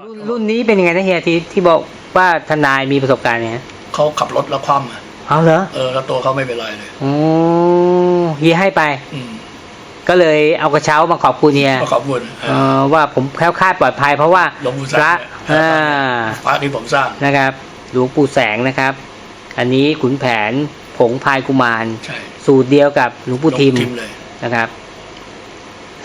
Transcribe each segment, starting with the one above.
รุ่นรุ่นนี้เป็นยังไงนะเฮียที่ที่บอกว่าทนายมีประสบการณ์เนี่ยเขาขับรถแล้วคว่ำอะเอาเหรอเออแล้วตัวเขาไม่เป็นไรเลยโอ้เฮียให้ไป อืมก็เลยเอากระเช้ามาขอบคุณเฮียก็ขอบคุณเอ่อว่าผมแคล้วคลาดปลอดภัยเพราะว่าหลวงปู่พแสงระเนี่ยอ่าพระที่ผมสร้างนะครับ หลวงปู่แสงนะครับ อันนี้ขุนแผนผงพายกุมาร ใช่สูตรเดียวกับหลวงปู่ทิมหลวงเลยนะครับ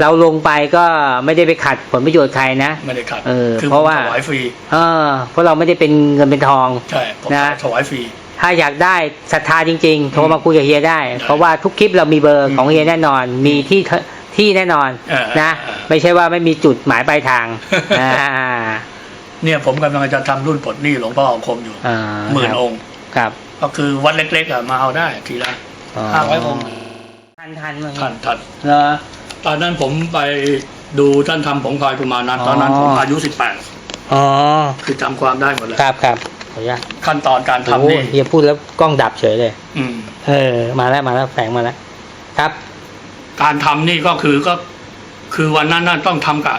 เราลงไปก็ไม่ได้ไปขัดผลประโยชน์ใครนะ ไม่ได้ขัดเออคือเพราะว่าผมถวายฟรีเออเพราะเราไม่ได้เป็นเงินเป็นทองใช่ผมนะถวายฟรีถ้าอยากได้ศรัทธาจริง ๆ โทรมาคุยกับเฮียได้ได้เพราะว่าทุกคลิปเรามีเบอร์อืมของเฮียแน่นอน มีที่เทที่แน่นอนเออนะเออไม่ใช่ว่าไม่มีจุดหมายปลายทางอ่าเนี่ยผมกำลังจะทำรุ่นปลดหนี้หลวงพ่ออาคมอยู่อ่าหมื่นครับองค์ครับ ก็คือวัดเล็กๆอะมาเอาได้ทีละห้าร้อยองค์ทันทันมั้งท่านท่านเหรอ ตอนนั้นผมไปดูท่านทำผงพายกุมารนั้นอ๋อตอนนั้นผมอายุสิบแปดอ๋อคือจำความได้หมดเลยครับครับขออนุญาตขั้นตอนการโอ้ทำนี่เฮียพูดแล้วกล้องดับเฉยเลยอืมเออ มาแล้วมาแล้วแฝงมาแล้วครับ การทำนี่ก็คือก็คือวันนั้นน่ะต้องทำกับ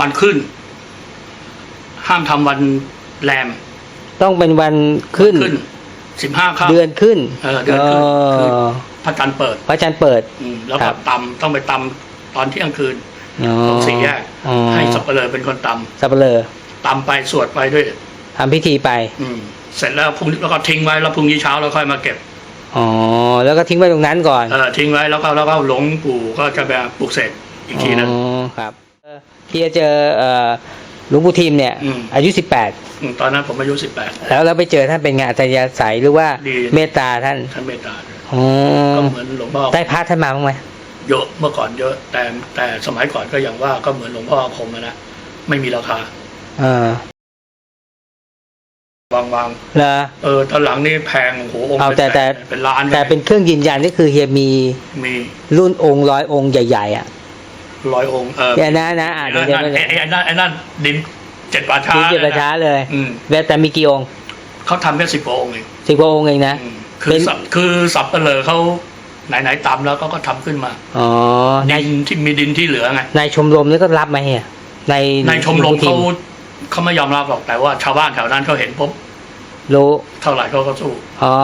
วันขึ้น ห้ามทำวันแรม ต้องเป็นวันขึ้นขึ้นสิบห้าค่ำเดือนขึ้นเออเดือนขึ้นเออพ ระจันทร์เปิดพระจันทร์เปิด อืมแล้วครัก็บ ตำต้องไปตำตอนเที่ยงคืนอ๋อตรงสี่แยกอ๋อให้สับปะเลอเป็นคนตสับเปลือำตำไปสวดไปด้วย ทำพิธีไป อืมเสร็จแล้วพรุ่งนี้แล้วก็ทิ้งไว้แล้วพรุ่งนี้เช้าเราค่อยมาเก็บอ๋อ แล้วก็ทิ้งไว้ตรงนั้นก่อนเออทิ้งไว้แล้วก็แล้วก็หลวงปู่ก็จะไปปลุกเสกอีกทีนึง อ๋อครับเออที่จะเจอเอ่อหลวงปู่ทิมเนี่ย อืม อายุสิบแปดอืมตอนนั้นผมอายุสิบแปด แล้วเราไปเจอท่านเป็นไงานอัธยาศัยหรือว่าดี เมตตาท่าน ท่านเมตตา อ๋อก็เหมือนหลวงพ่อได้พระท่านมาบ้างไหมเยอะเมื่อก่อนเยอะ แต่แต่สมัยก่อนก็อย่างว่าก็เหมือนหลวงพ่ออาคมอะนะไม่มีราคาเออวางวางเหรอเออตอนหลังนี่แพงโอ้โหองค์เอาเป็นแต่แต่สนเป็นล้านแต่เป็นเครื่องยืนยันก็คือเฮียมีมีรุ่นองค์ร้อยองค์ใหญ่ ๆ อะร้อยองค์เออเดี๋ยวนะนะอ่าไอ้เดี๋ยวเดี๋ยวนั่นเดี๋ยวไอ้ไอ้นั่นไอ้นั่นดินเจ็ดป่าช้าถึงเจ็ดประช้าเลยอืมแต่แต่มีกี่องค์เขาทำแค่สิบกว่าองค์เองสิบกว่าองค์เองนะอืม คืเป็อน สับคือสับเปลือเขาไหนไหนๆตำแล้วเขาก็ทำขึ้นมาอ๋อในดินที่มีดินที่เหลือไงในชมรมนี่ก็รับไหมเฮียในในชมรมทีเขาเขาไม่ยอมรับหรอกแต่ว่าชาวบ้านแถวนั้นเขาเห็นปุ๊บรู้เท่าไหร่เขาก็สู้ อ๋อ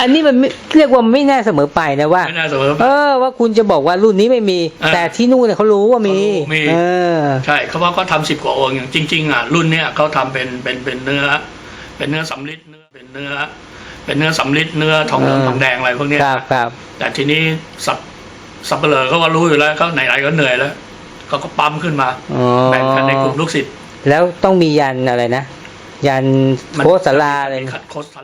อันนี้มันไม่เรียกว่าไม่แน่เสมอไปนะว่า ไม่น่าเสมอเออ ว่าคุณจะบอกว่ารุ่นนี้ไม่มี เออแต่ที่นู่นเนี่ยเขารู้ว่ามี เขารู้มี เออ ใช่เขาว่าเขาทำสิบกว่าองค์อย่างจริง ๆอะรุ่นเนี้ยเขาทำเป็นเป็นเป็นเนื้อ เป็นเนื้อสำลิดเนื้อเป็นเนื้อ เป็นเนื้อสำลิดเนื้อทองเหลืองเออทองแดงอะไรพวกเนี้ยครับครับแต่ทีนี้สับสับเปลือเขาว่ารู้อยู่แล้วเขาไหนๆก็เหนื่อยแล้วเขาก็ปั๊มขึ้นมาอ๋อแบ่งกันในกลุ่มลูกศิษย์แล้วต้องมียันอะไรนะ ยันโคสลาอะไร ขัดโคสลา